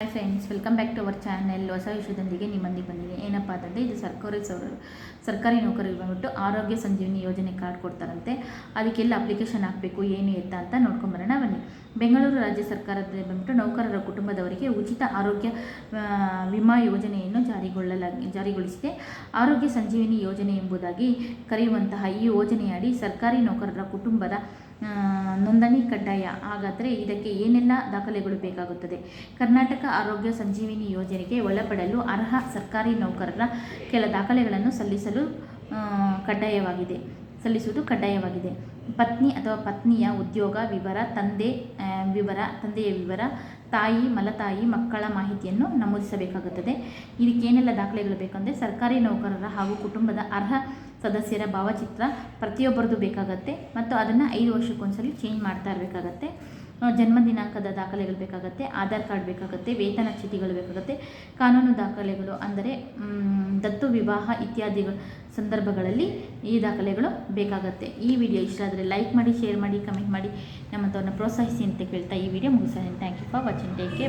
Hi friends welcome back to our channel ಹೊಸ ವಿಷಯದೊಂದಿಗೆ ನಿಮ್ಮಂದಿಗೆ ಬಂದಿದೆ ಏನಪ್ಪ ಅಂತಂದರೆ ಇದು ಸರ್ಕಾರಿ ಸೌರ ಸರ್ಕಾರಿ ನೌಕರಿಗೆ ಬಂದ್ಬಿಟ್ಟು ಆರೋಗ್ಯ ಸಂಜೀವಿನಿ ಯೋಜನೆ ಕಾರ್ಡ್ ಕೊಡ್ತಾರಂತೆ. ಅದಕ್ಕೆಲ್ಲ ಅಪ್ಲಿಕೇಶನ್ ಹಾಕಬೇಕು, ಏನು ಎತ್ತ ಅಂತ ನೋಡ್ಕೊಂಬರೋಣ ಬನ್ನಿ. ಬೆಂಗಳೂರು ರಾಜ್ಯ ಸರ್ಕಾರದಲ್ಲಿ ಬಂದ್ಬಿಟ್ಟು ನೌಕರರ ಕುಟುಂಬದವರಿಗೆ ಉಚಿತ ಆರೋಗ್ಯ ವಿಮಾ ಯೋಜನೆಯನ್ನು ಜಾರಿಗೊಳ್ಳಲಾಗಿ ಜಾರಿಗೊಳಿಸಿದೆ. ಆರೋಗ್ಯ ಸಂಜೀವಿನಿ ಯೋಜನೆ ಎಂಬುದಾಗಿ ಕರೆಯುವಂತಹ ಈ ಯೋಜನೆಯಡಿ ಸರ್ಕಾರಿ ನೌಕರರ ಕುಟುಂಬದ ನೋಂದಣಿ ಕಡ್ಡಾಯ ಹಾಗಾದರೆ ಇದಕ್ಕೆ ಏನೆಲ್ಲ ದಾಖಲೆಗಳು ಬೇಕಾಗುತ್ತದೆ? ಕರ್ನಾಟಕ ಆರೋಗ್ಯ ಸಂಜೀವಿನಿ ಯೋಜನೆಗೆ ಒಳಪಡಲು ಅರ್ಹ ಸರ್ಕಾರಿ ನೌಕರರ ಕೆಲ ದಾಖಲೆಗಳನ್ನು ಸಲ್ಲಿಸಲು ಕಡ್ಡಾಯವಾಗಿದೆ. ಸಲ್ಲಿಸುವುದು ಕಡ್ಡಾಯವಾಗಿದೆ. ಪತ್ನಿ ಅಥವಾ ಪತ್ನಿಯ ಉದ್ಯೋಗ ವಿವರ, ತಂದೆ ವಿವರ, ತಂದೆಯ ವಿವರ, ತಾಯಿ, ಮಲತಾಯಿ, ಮಕ್ಕಳ ಮಾಹಿತಿಯನ್ನು ನಮೂದಿಸಬೇಕಾಗುತ್ತದೆ. ಇದಕ್ಕೆ ಏನೆಲ್ಲ ದಾಖಲೆಗಳು ಬೇಕಂದರೆ ಸರ್ಕಾರಿ ನೌಕರರ ಹಾಗೂ ಕುಟುಂಬದ ಅರ್ಹ ಸದಸ್ಯರ ಭಾವಚಿತ್ರ ಪ್ರತಿಯೊಬ್ಬರದ್ದು ಬೇಕಾಗತ್ತೆ. ಮತ್ತು ಅದನ್ನು ಐದು ವರ್ಷಕ್ಕೊಂದ್ಸಲಿ ಚೇಂಜ್ ಮಾಡ್ತಾ ಇರಬೇಕಾಗತ್ತೆ. ಜನ್ಮ ದಿನಾಂಕದ ದಾಖಲೆಗಳು ಬೇಕಾಗುತ್ತೆ, ಆಧಾರ್ ಕಾರ್ಡ್ ಬೇಕಾಗುತ್ತೆ, ವೇತನ ಚೀಟಿಗಳು ಬೇಕಾಗುತ್ತೆ, ಕಾನೂನು ದಾಖಲೆಗಳು ಅಂದರೆ ದತ್ತು ವಿವಾಹ ಇತ್ಯಾದಿ ಸಂದರ್ಭಗಳಲ್ಲಿ ಈ ದಾಖಲೆಗಳು ಬೇಕಾಗುತ್ತೆ. ಈ ವಿಡಿಯೋ ಇಷ್ಟ ಆದರೆ ಲೈಕ್ ಮಾಡಿ, ಶೇರ್ ಮಾಡಿ, ಕಮೆಂಟ್ ಮಾಡಿ ನಮ್ಮಂಥವ್ರನ್ನ ಪ್ರೋತ್ಸಾಹಿಸಿ ಅಂತ ಕೇಳ್ತಾ ಈ video ಮುಗಿಸ್ತಾನೆ thank you for watching take bye